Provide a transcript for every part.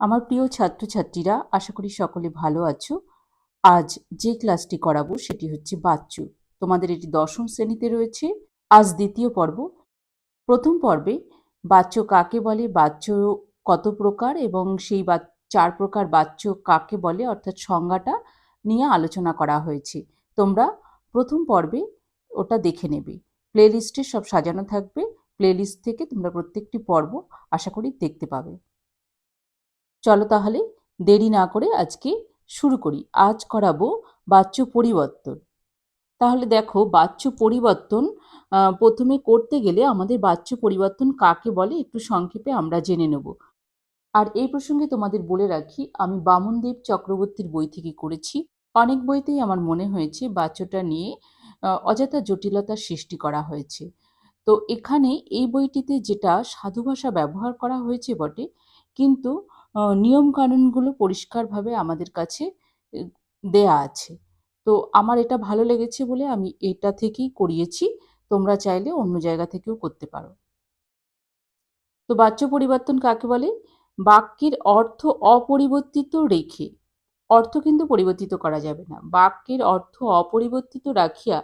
আমার প্রিয় ছাত্রছাত্রীরা, আশা করি সকলে ভালো আছো। আজ যে ক্লাসটি করাবো সেটি হচ্ছে বাচ্চু। তোমাদের এটি দশম শ্রেণীতে রয়েছে। আজ দ্বিতীয় পর্ব। প্রথম পর্বে বাচ্চ কাকে বলে, বাচ্চ কত প্রকার এবং সেই চার প্রকার বাচ্চ কাকে বলে, অর্থাৎ সংজ্ঞাটা নিয়ে আলোচনা করা হয়েছে। তোমরা প্রথম পর্বে ওটা দেখে নেবে। প্লেলিস্টে সব সাজানো থাকবে। প্লেলিস্ট থেকে তোমরা প্রত্যেকটি পর্ব আশা করি দেখতে পাবে। চলো তাহলে দেরি না করে আজকে শুরু করি। আজ করাবো বাচ্য পরিবর্তন। তাহলে দেখো বাচ্য পরিবর্তন প্রথমে করতে গেলে আমাদের বাচ্য পরিবর্তন কাকে বলে একটু সংক্ষেপে আমরা জেনে নেব। আর এই প্রসঙ্গে তোমাদের বলে রাখি, আমি বামনদেব চক্রবর্তীর বই থেকে করেছি। অনেক বইতেই আমার মনে হয়েছে বাচ্চটা নিয়ে অযথা জটিলতার সৃষ্টি করা হয়েছে। তো এখানে এই বইটিতে যেটা সাধু ভাষা ব্যবহার করা হয়েছে বটে, কিন্তু নিয়মকানুনগুলো পরিষ্কারভাবে আমাদের কাছে দেয়া আছে। তো আমার এটা ভালো লেগেছে বলে আমি এটা থেকেই করিয়েছি। তোমরা চাইলে অন্য জায়গা থেকেও করতে পারো। তো বাচ্য পরিবর্তন কাকে বলে? বাক্যের অর্থ অপরিবর্তিত রেখে। অর্থ কিন্তু পরিবর্তিত করা যাবে না। বাক্যের অর্থ অপরিবর্তিত রাখিয়া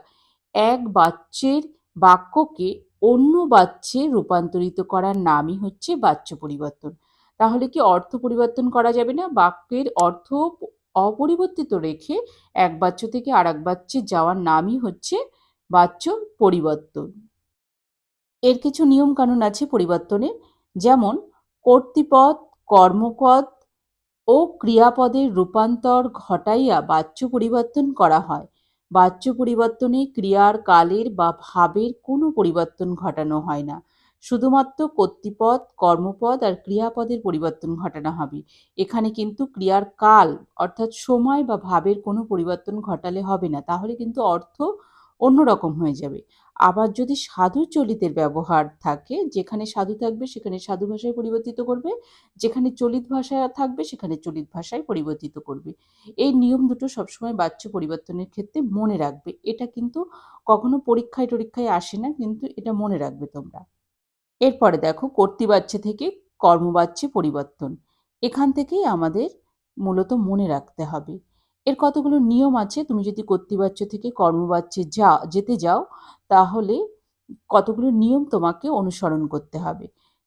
এক বাচ্যের বাক্যকে অন্য বাচ্যে রূপান্তরিত করার নামই হচ্ছে বাচ্য পরিবর্তন। তাহলে কি অর্থ পরিবর্তন করা যাবে না? বাক্যের অর্থ অপরিবর্তিত রেখে এক বাচ্য থেকে আর এক বাচ্যে যাওয়ার নামই হচ্ছে বাচ্য পরিবর্তন। এর কিছু নিয়ম কানুন আছে পরিবর্তনের। যেমন, কর্তৃপদ, কর্মপদ ও ক্রিয়াপদের রূপান্তর ঘটাইয়া বাচ্য পরিবর্তন করা হয়। বাচ্য পরিবর্তনে ক্রিয়ার কালের বা ভাবের কোনো পরিবর্তন ঘটানো হয় না। শুধুমাত্র কর্তৃপদ, কর্মপদ আর ক্রিয়াপদের পরিবর্তন ঘটানো হবে। এখানে কিন্তু ক্রিয়ার কাল অর্থাৎ সময় বা ভাবের কোনো পরিবর্তন ঘটালে হবে না। তাহলে কিন্তু অর্থ অন্যরকম হয়ে যাবে। আবার যদি সাধু চলিতের ব্যবহার থাকে, যেখানে সাধু থাকবে সেখানে সাধু ভাষায় পরিবর্তিত করবে, যেখানে চলিত ভাষা থাকবে সেখানে চলিত ভাষায় পরিবর্তিত করবে। এই নিয়ম দুটো সবসময় বাচ্চ পরিবর্তনের ক্ষেত্রে মনে রাখবে। এটা কিন্তু কখনো পরীক্ষায় টরীক্ষায় আসে না, কিন্তু এটা মনে রাখবে তোমরা। এরপরে দেখো কর্তৃবাচ্যে থেকে কর্মবাচ্যে পরিবর্তন। এখান থেকেই আমাদের মূলত মনে রাখতে হবে। এর কতগুলো নিয়ম আছে? তুমি যদি কর্তৃবাচ্য থেকে কর্মবাচ্যে যা, যেতে যাও, তাহলে কতগুলো নিয়ম তোমাকে অনুসরণ করতে হবে।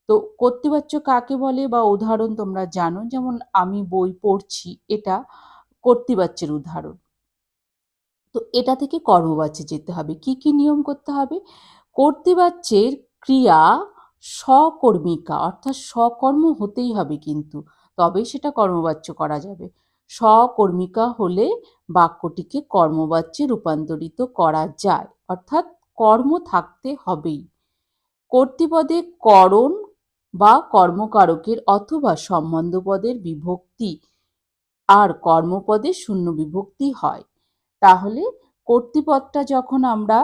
তো কর্তৃবাচ্য কাকে বলে বা উদাহরণ তোমরা জানো? যেমন আমি বই পড়ছি, এটা কর্তৃবাচ্যের উদাহরণ। তো এটা থেকে কর্মবাচ্যে যেতে হবে। কি কি নিয়ম করতে হবে? কর্তৃবাচ্যের ক্রিয়া সকর্মিকা অর্থাৎ সকর্ম হতেই হবে কিন্তু, তবেই সেটা কর্মবাচ্য করা যাবে। সকর্মিকা হলে বাক্যটিকে কর্মবাচ্যে রূপান্তরিত করা যায়, অর্থাৎ কর্ম থাকতে হবেই। কর্তৃপদে করণ বা কর্মকারকের অথবা সম্বন্ধপদের বিভক্তি আর কর্মপদে শূন্য বিভক্তি হয়। তাহলে কর্তৃপদটা যখন আমরা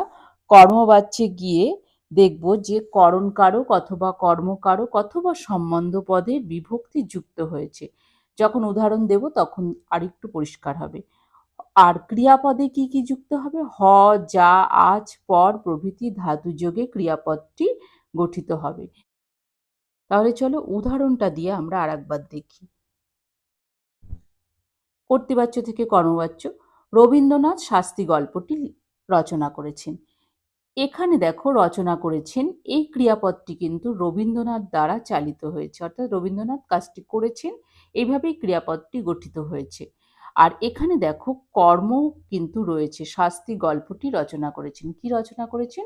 কর্মবাচ্যে গিয়ে দেখব যে করণকারক অথবা কর্মকারক অথবা সম্বন্ধ পদের বিভক্তি যুক্ত হয়েছে। যখন উদাহরণ দেব, তখন আরেকটু পরিষ্কার হবে। আর ক্রিয়াপদে কি কি যুক্ত হবে? হ, যা আজ পর, প্রভৃতি, ধাতু যোগে ক্রিয়াপদটি গঠিত হবে। তাহলে চলো উদাহরণটা দিয়ে আমরা আরেকবার দেখি। কর্তৃবাচ্য থেকে কর্মবাচ্য রবীন্দ্রনাথ শাস্তি গল্পটি রচনা করেছেন। এখানে দেখো রচনা করেছেন, এই ক্রিয়াপদটি কিন্তু রবীন্দ্রনাথ দ্বারা চালিত হয়েছে, অর্থাৎ রবীন্দ্রনাথ কাজটি করেছেন, এইভাবেই ক্রিয়াপদটি গঠিত হয়েছে। আর এখানে দেখো কর্ম কিন্তু রয়েছে, শাস্তি গল্পটি রচনা করেছেন। কি রচনা করেছেন?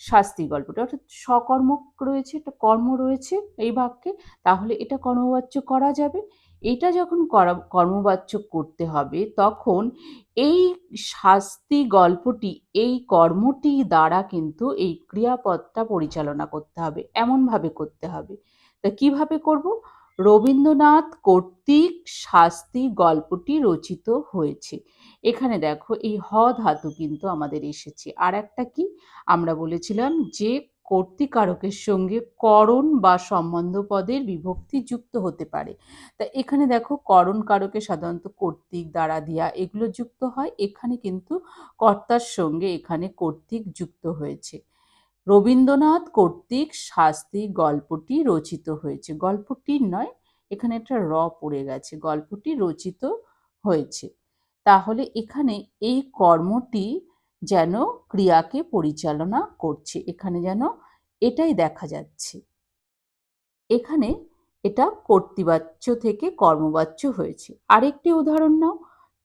শাস্তি গল্পটি, অর্থাৎ সকর্ম রয়েছে, একটা কর্ম রয়েছে এই বাক্যে, তাহলে এটা কর্মবাচ্য করা যাবে। এটা যখন করা- কর্মবাচ্য করতে হবে, তখন এই শাস্তি গল্পটি, এই কর্মটি দ্বারা কিন্তু এই ক্রিয়াপদটা পরিচালনা করতে হবে, এমনভাবে করতে হবে। তা কীভাবে করব? রবীন্দ্রনাথ কর্তৃক শাস্তি গল্পটি রচিত হয়েছে। এখানে দেখো, এই হ ধাতু কিন্তু আমাদের এসেছে। আর একটা কি? আমরা বলেছিলাম যে কর্তৃকারকের সঙ্গে করণ বা সম্বন্ধ পদের বিভক্তি যুক্ত হতে পারে। তা এখানে দেখো করণ কারকে সাধারণত কর্তৃক দ্বারা দিয়া এগুলো যুক্ত হয়। এখানে কিন্তু কর্তার সঙ্গে এখানে কর্তৃক যুক্ত হয়েছে। রবীন্দ্রনাথ কর্তৃক শাস্তি গল্পটি রচিত হয়েছে। গল্পটির নয়, এখানে একটা র পড়ে গেছে। গল্পটি রচিত হয়েছে। তাহলে এখানে এই কর্মটি যেন ক্রিয়াকে পরিচালনা করছে। এখানে যেন এটাই দেখা যাচ্ছে। এখানে এটা কর্তৃবাচ্য থেকে কর্মবাচ্য হয়েছে। আরেকটি উদাহরণ নাও।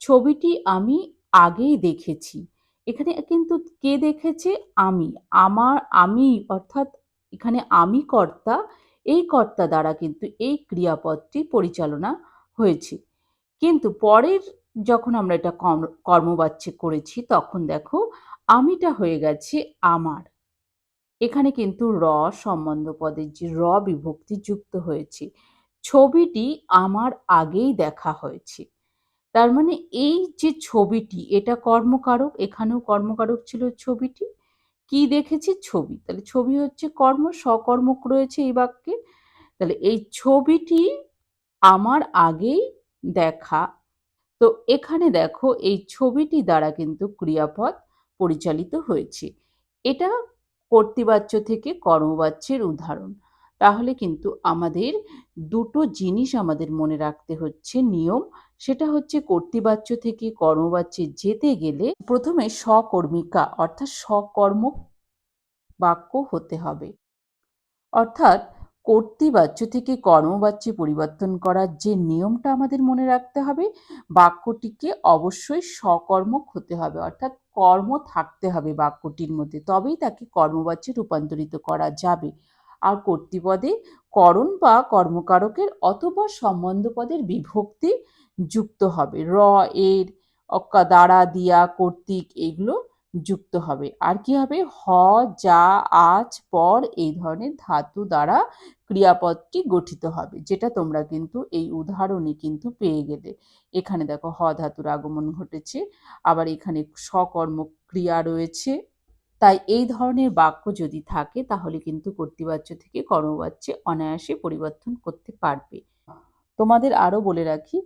ছবিটি আমি আগেই দেখেছি। এখানে কিন্তু কে দেখেছে? আমি। আমার, আমি অর্থাৎ এখানে আমি কর্তা, এই কর্তা দ্বারা কিন্তু এই ক্রিয়াপদটি পরিচালনা হয়েছে। কিন্তু পরের যখন আমরা এটা কর্মবাচ্যে করেছি, তখন দেখো আমিটা হয়ে গেছে আমার। এখানে কিন্তু র সম্বন্ধ পদের যে র বিভক্তি যুক্ত হয়েছে, ছবিটি আমার আগেই দেখা হয়েছে। তার মানে এই যে ছবিটি, এটা কর্মকারক, এখানেও কর্মকারক ছিল ছবিটি, কি দেখেছি? ছবি। তাহলে ছবি হচ্ছে কর্ম সকর্মক রয়েছে এই বাক্যে। তাহলে এই ছবিটি আমার আগেই দেখা তো এখানে দেখো এই ছবিটি দ্বারা কিন্তু ক্রিয়াপদ পরিচালিত হয়েছে। এটা কর্তৃবাচ্য থেকে কর্মবাচ্যের উদাহরণ। তাহলে কিন্তু আমাদের দুটো জিনিস আমাদের মনে রাখতে হচ্ছে। নিয়ম, সেটা হচ্ছে কর্তৃবাচ্য থেকে কর্মবাচ্যে যেতে গেলে প্রথমে সকর্মিকা অর্থাৎ সকর্ম বাক্য হতে হবে। অর্থাৎ কর্তৃবাচ্য থেকে কর্মবাচ্যে পরিবর্তন করার যে নিয়মটা আমাদের মনে রাখতে হবে, বাক্যটিকে অবশ্যই সকর্মক হতে হবে। অর্থাৎ কর্ম থাকতে হবে বাক্যটির মধ্যে, তবেই তাকে কর্মবাচ্যে রূপান্তরিত করা যাবে। আর কর্তৃপদে করণ বা কর্মকারকের অথবা সম্বন্ধ পদের বিভক্তি যুক্ত হবে। র, এর, অক্কা দ্বারা দিয়া, কর্তৃক, এগুলো যুক্ত হবে। আর কি হবে? হ, যা আজ পর এই ধরনের ধাতু দ্বারা ক্রিয়াপদটি গঠিত হবে, যেটা তোমরা কিন্তু এই উদাহরণে কিন্তু পেয়ে গেলে। এখানে দেখো, হ ধাতুর আগমন ঘটেছে, আবার এখানে সকর্ম ক্রিয়া রয়েছে। তাই এই ধরনের বাক্য যদি থাকে, তাহলে কিন্তু কর্তৃবাচ্য থেকে কর্মবাচ্যে অনায়াসে পরিবর্তন করতে পারবে। তোমাদের আরও বলে রাখি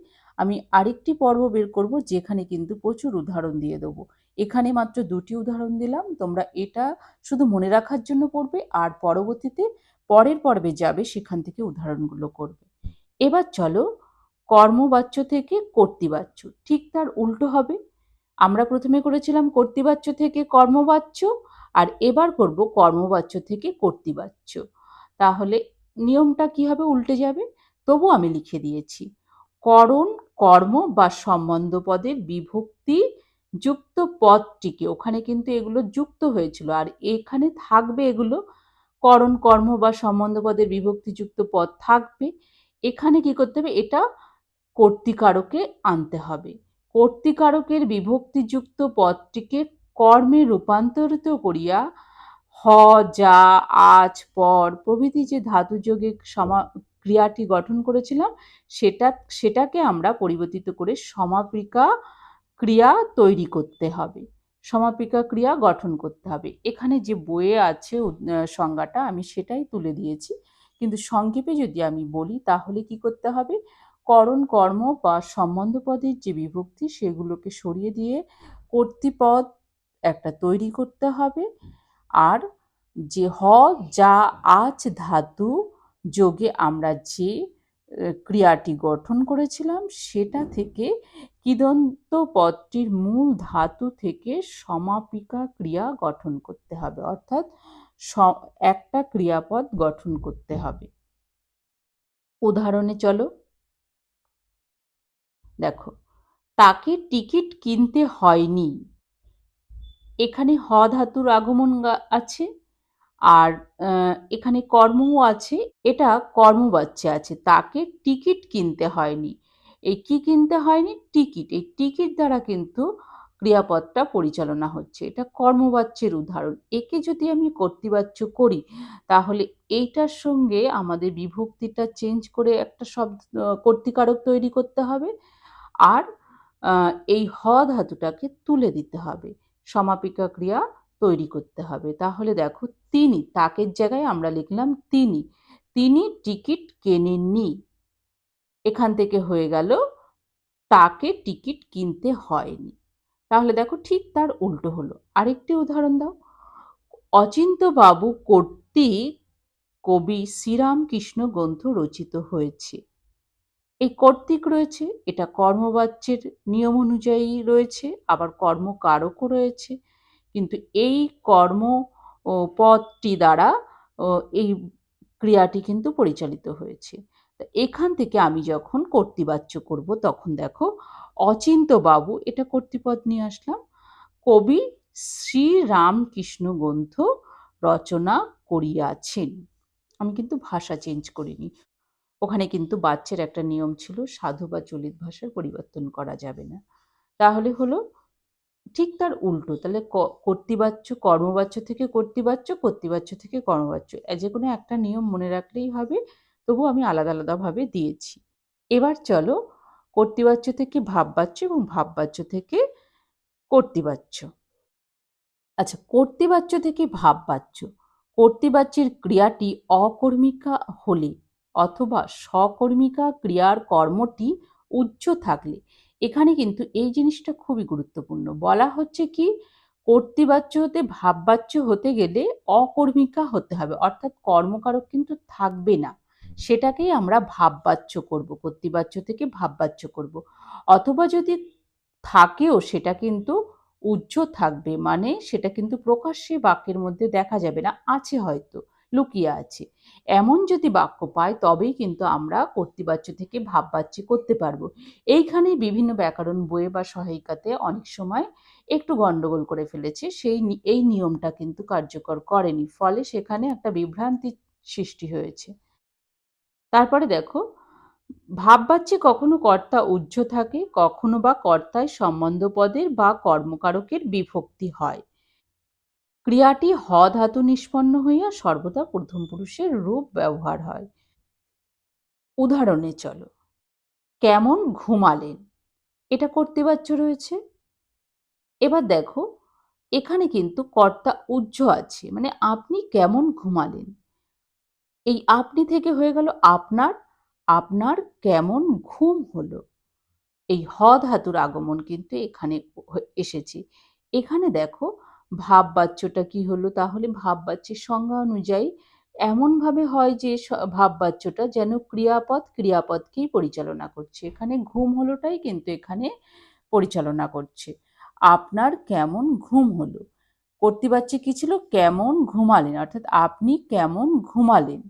আমি আরেকটি পর্ব বের করব যেখানে কিন্তু প্রচুর উদাহরণ দিয়ে দেবো। এখানে মাত্র দুটি উদাহরণ দিলাম। তোমরা এটা শুধু মনে রাখার জন্য পড়বে আর পরবর্তীতে পরের পর্বে যাবে সেখান থেকে উদাহরণগুলো করবে। এবার চলো কর্মবাচ্য থেকে কর্তৃবাচ্য, ঠিক তার উল্টো হবে। আমরা প্রথমে করেছিলাম কর্তৃবাচ্য থেকে কর্মবাচ্য আর এবার করব কর্মবাচ্য থেকে কর্তৃবাচ্য। তাহলে নিয়মটা কি হবে? উল্টে যাবে। তবু আমি লিখে দিয়েছি, করণ কর্ম বা সম্বন্ধ পদের বিভক্তি যুক্ত পদটিকে। ওখানে কিন্তু এগুলো যুক্ত হয়েছিল। আর এখানে থাকবে এগুলো। করণ, কর্ম বা সম্বন্ধ পদের বিভক্তিযুক্ত পদ থাকবে। এখানে কি করতে হবে? এটা কর্তিকারকে আনতে হবে। কর্তিকারকের বিভক্তিযুক্ত পদটিকে কর্মে রূপান্তরিত করিয়া হ, যা, আজ, পর প্রভৃতি যে ধাতুযোগে সমা ক্রিয়াটি গঠন করেছিলাম, সেটা, সেটাকে আমরা পরিবর্তিত করে সমাপিকা ক্রিয়া তৈরি করতে হবে। সমাপিকা ক্রিয়া গঠন করতে হবে। এখানে যে বইয়ে আছে সংজ্ঞাটা, আমি সেটাই তুলে দিয়েছি। কিন্তু সংক্ষেপে যদি আমি বলি, তাহলে কি করতে হবে? করণ, কর্ম বা সম্বন্ধ পদের যে বিভক্তি, সেগুলোকে সরিয়ে দিয়ে কর্তৃপদ একটা তৈরি করতে হবে। আর যে হ, যা আজ ধাতু যোগে আমরা যে ক্রিয়াটি গঠন করেছিলাম সেটা থেকে কিদন্ত পদটির মূল ধাতু থেকে সমাপিকা ক্রিয়া গঠন করতে হবে। অর্থাৎ একটা ক্রিয়াপদ গঠন করতে হবে। উদাহরণে চলো। দেখো তাকে টিকিট কিনতে হয়নি। এখানে হ ধাতুর আগমন আছে। আর এখানে কর্মও আছে, এটা কর্মবাচ্চে আছে, তাকে টিকিট কিনতে হয়নি। এই কি কিনতে হয়নি? টিকিট। এই টিকিট দ্বারা কিন্তু ক্রিয়াপদটা পরিচালনা হচ্ছে। এটা কর্মবাচ্যের উদাহরণ। একে যদি আমি কর্তৃবাচ্য করি, তাহলে এইটার সঙ্গে আমাদের বিভক্তিটা চেঞ্জ করে একটা শব্দ, কর্তিকারক তৈরি করতে হবে। আর এই হ ধাতুটাকে তুলে দিতে হবে। সমাপিকা ক্রিয়া তৈরি করতে হবে। তাহলে দেখো তিনি, তাকের জায়গায় আমরা লিখলাম তিনি। তিনি টিকিট কেনেননি। এখান থেকে হয়ে গেল, তাকে টিকিট কিনতে হয়নি। তাহলে দেখো ঠিক তার উল্টো হলো। আরেকটি উদাহরণ দাও। অচিন্ত্যবাবু কর্তৃক কবি শ্রীরামকৃষ্ণ গ্রন্থ রচিত হয়েছে। এই কর্তৃক রয়েছে, এটা কর্মবাচ্যের নিয়ম অনুযায়ী রয়েছে, আবার কর্মকারকও রয়েছে। কিন্তু এই কর্ম ও পদটি দ্বারা এই ক্রিয়াটি কিন্তু পরিচালিত হয়েছে। এখান থেকে আমি যখন কর্তৃবাচ্য করব, তখন দেখো অচিন্ত বাবু এটা কর্তৃপদ নিয়ে আসলাম। কবি শ্রী রামকৃষ্ণ গ্রন্থ রচনা করিয়াছেন। আমি কিন্তু ভাষা চেঞ্জ করিনি। ওখানে কিন্তু বাচ্চার একটা নিয়ম ছিল, সাধু বা চলিত ভাষার পরিবর্তন করা যাবে না। তাহলে হলো ঠিক তার উল্টো। তাহলে কর্তৃবাচ্য, কর্মবাচ্য থেকে কর্তৃবাচ্য কর্তৃবাচ্য থেকে কর্মবাচ্য। যে কোনো একটা নিয়ম মনে রাখলেই হবে তবু আমি আলাদা আলাদাভাবে দিয়েছি। এবার চলো কর্তৃবাচ্য থেকে ভাববাচ্য এবং ভাববাচ্য থেকে কর্তৃবাচ্য। আচ্ছা কর্তৃবাচ্য থেকে ভাববাচ্য। কর্তৃবাচ্যের ক্রিয়াটি অকর্মিকা হলে অথবা সকর্মিকা ক্রিয়ার কর্মটি উচ্চ থাকলে এখানে কিন্তু এই জিনিসটা খুবই গুরুত্বপূর্ণ। বলা হচ্ছে কি, কর্তৃবাচ্য হতে, ভাববাচ্য হতে গেলে অকর্মিকা হতে হবে। অর্থাৎ কর্মকারক কিন্তু থাকবে না। সেটাকেই আমরা ভাববাচ্য করব, কর্তৃবাচ্য থেকে ভাববাচ্য করব। অথবা যদি থাকেও সেটা কিন্তু উজ্জ্ব থাকবে মানে সেটা কিন্তু প্রকাশ্যে বাক্যের মধ্যে দেখা যাবে না, আছে হয়তো। লুকিয়ে আছে। এমন যদি বাক্য পাই, তবেই কিন্তু আমরা কর্তৃবাচ্য থেকে ভাববাচ্য করতে পারব। এইখানে বিভিন্ন ব্যাকরণ বইয়ে বা সহায়িকাতে অনেক সময় একটু গণ্ডগোল করে ফেলেছে। সেই এই নিয়মটা কিন্তু কার্যকর করেনি। ফলে সেখানে একটা বিভ্রান্তি সৃষ্টি হয়েছে। তারপরে দেখো, ভাববাচ্যে কখনো কর্তা উজ্জ থাকে, কখনো বা কর্তায় সম্বন্ধ পদের বা কর্মকারকের বিভক্তি হয়। ক্রিয়াটি হ ধাতু নিষ্পন্ন হইয়া সর্বদা প্রথম পুরুষের রূপ ব্যবহার হয়। উদাহরণে চলো। কেমন ঘুমালেন? এটা কর্তৃবাচ্য রয়েছে। এবার দেখো, এখানে কিন্তু কর্তা উজ্জ আছে মানে আপনি কেমন ঘুমালেন? এই আপনি থেকে হয়ে গেল আপনার আপনার কেমন ঘুম হলো? এই হ ধাতুর আগমন কিন্তু এখানে এসেছে। এখানে দেখো ভাববাচ্যটা কি হলো? তাহলে ভাববাচ্যের সংজ্ঞা অনুযায়ী এমনভাবে হয় যে স- ভাববাচ্যটা যেন ক্রিয়াপদ ক্রিয়াপদকেই পরিচালনা করছে। এখানে ঘুম হলোটাই কিন্তু এখানে পরিচালনা করছে। আপনার কেমন ঘুম হলো? কর্তৃবাচ্যে কি ছিল? কেমন ঘুমালেন? অর্থাৎ আপনি কেমন ঘুমালেন?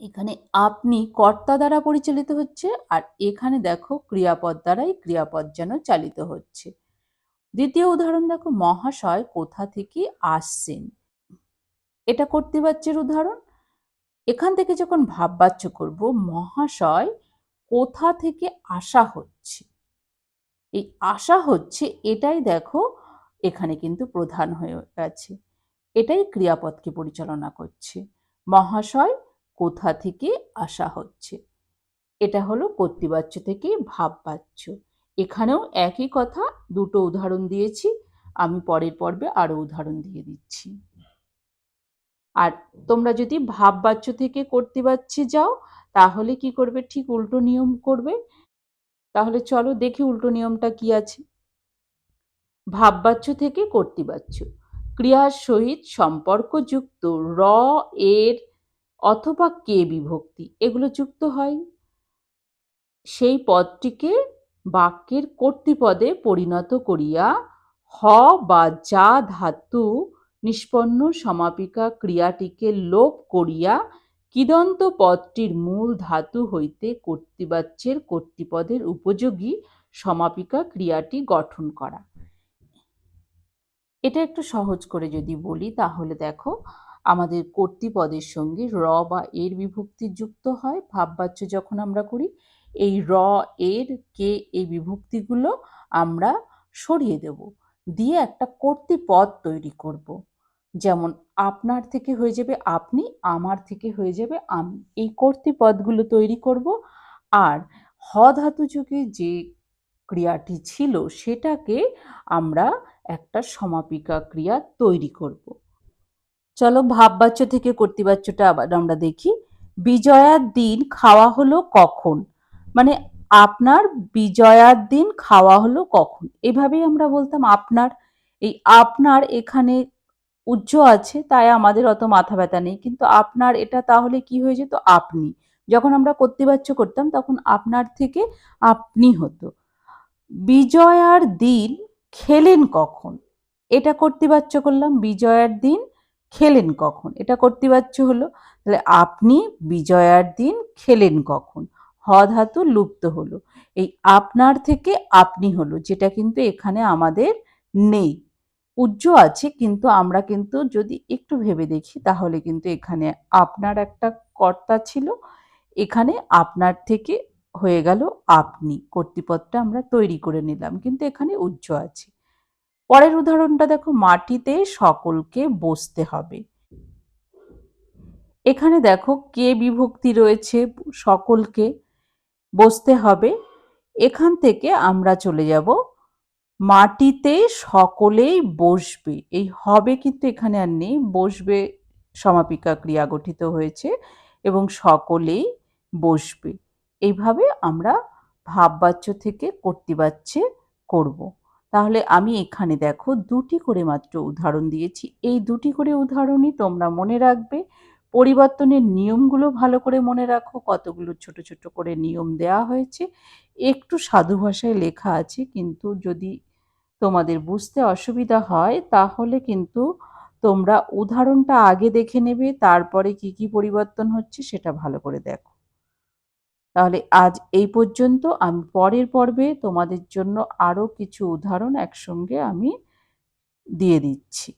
এখানে আপনি কর্তা দ্বারা পরিচালিত হচ্ছে আর এখানে দেখো ক্রিয়াপদ দ্বারাই ক্রিয়াপদ যেন চালিত হচ্ছে। দ্বিতীয় উদাহরণ দেখো, মহাশয় কোথা থেকে আসছেন? এটা কর্তৃবাচ্যের উদাহরণ। এখান থেকে যখন ভাববাচ্য করব, মহাশয় কোথা থেকে আসা হচ্ছে? এই আসা হচ্ছে, এটাই দেখো, এখানে কিন্তু প্রধান হয়ে গেছে। এটাই ক্রিয়াপদকে পরিচালনা করছে। মহাশয় কোথা থেকে আসা হচ্ছে? এটা হলো কর্তৃবাচ্য থেকে ভাববাচ্য। এখানেও একই কথা, দুটো উদাহরণ দিয়েছি, আমি পরের পর্বে আরও উদাহরণ দিয়ে দিচ্ছি। আর তোমরা যদি ভাববাচ্য থেকে কর্তৃবাচ্যে যাও, তাহলে কি করবে? ঠিক উল্টো নিয়ম করবে। তাহলে চলো দেখি উল্টো নিয়মটা কি আছে। ভাববাচ্য থেকে করতে কর্তৃবাচ্য ক্রিয়ার সহিত সম্পর্কযুক্ত র, এর অথবা কে বিভক্তি, এগুলো যুক্ত হয়। সেই পদটিকে বাক্যের কর্তৃপদে পরিণত করিয়া হ বা যা ধাতু নিষ্পন্ন সমাপিকা ক্রিয়াটিকে লোপ করিয়া কিদন্ত পদটির মূল ধাতু হইতে কর্তৃবাচ্যের কর্তৃপদের উপযোগী সমাপিকা ক্রিয়াটি গঠন করা। এটা একটু সহজ করে যদি বলি, তাহলে দেখো, আমাদের কর্তৃপদের সঙ্গে র বা এর বিভক্তি যুক্ত হয়। ভাববাচ্য যখন আমরা করি এই র, এর, কে এই বিভক্তিগুলো আমরা সরিয়ে দেব। দিয়ে একটা কর্তৃপদ তৈরি করব। যেমন আপনার থেকে হয়ে যাবে আপনি, আমার থেকে হয়ে যাবে আমি। এই কর্তৃপদগুলো তৈরি করব। আর হ ধাতু যুগে যে ক্রিয়াটি ছিল, সেটাকে আমরা একটা সমাপিকা ক্রিয়া তৈরি করব। চলো ভাববাচ্য থেকে কর্তৃবাচ্যটা আবার আমরা দেখি। বিজয়ার দিন খাওয়া হলো কখন? মানে আপনার বিজয়ার দিন খাওয়া হলো কখন? এভাবেই আমরা বলতাম, আপনার, এই আপনার এখানে উজ্জ্ব আছে, তাই আমাদের অত মাথা ব্যথা নেই। কিন্তু আপনার এটা তাহলে কি হয়ে যেত? আপনি। যখন আমরা কর্তৃবাচ্য করতাম, তখন আপনার থেকে আপনি হতো। বিজয়ার দিন খেলেন কখন? এটা কর্তৃবাচ্য করলাম, বিজয়ার দিন খেলেন কখন? এটা কর্তৃবাচ্য হলো, তাহলে আপনি বিজয়ার দিন খেলেন কখন? হ লুপ্ত হলো। এই আপনার থেকে আপনি হলো, যেটা কিন্তু এখানে আমাদের নেই। উজ্জ আছে, কিন্তু আমরা কিন্তু যদি একটু ভেবে দেখি, তাহলে কিন্তু এখানে আপনার একটা কর্তা ছিল। এখানে আপনার থেকে হয়ে গেল আপনি। কর্তৃপদটা আমরা তৈরি করে নিলাম, কিন্তু এখানে উজ্জ আছে। পরের উদাহরণটা দেখো, মাটিতে সকলকে বসতে হবে। এখানে দেখো, কে বিভক্তি রয়েছে সকলকে? বসতে হবে। এখান থেকে আমরা চলে যাব। মাটিতে সকলেই বসবে। এই হবে কিন্তু এখানে আর নেই। বসবে সমাপিকা ক্রিয়া গঠিত হয়েছে এবং সকলেই বসবে। এইভাবে আমরা ভাববাচ্য থেকে কর্তৃবাচ্যে করব। তাহলে আমি এখানে দেখো দুটি করে মাত্র উদাহরণ দিয়েছি। এই দুটি করে উদাহরণই তোমরা মনে রাখবে। পরিবর্তনের নিয়মগুলো ভালো করে মনে রাখো, কতগুলো ছোট ছোট করে নিয়ম দেওয়া হয়েছে। একটু সাধু ভাষায় লেখা আছে, কিন্তু যদি তোমাদের বুঝতে অসুবিধা হয়, তাহলে কিন্তু তোমরা উদাহরণটা আগে দেখে নেবে, তারপরে কি কি পরিবর্তন হচ্ছে সেটা ভালো করে দেখো। তাহলে আজ এই পর্যন্ত, আমি, পরের পর্বে তোমাদের জন্য আরও কিছু উদাহরণ একসঙ্গে আমি দিয়ে দিচ্ছি।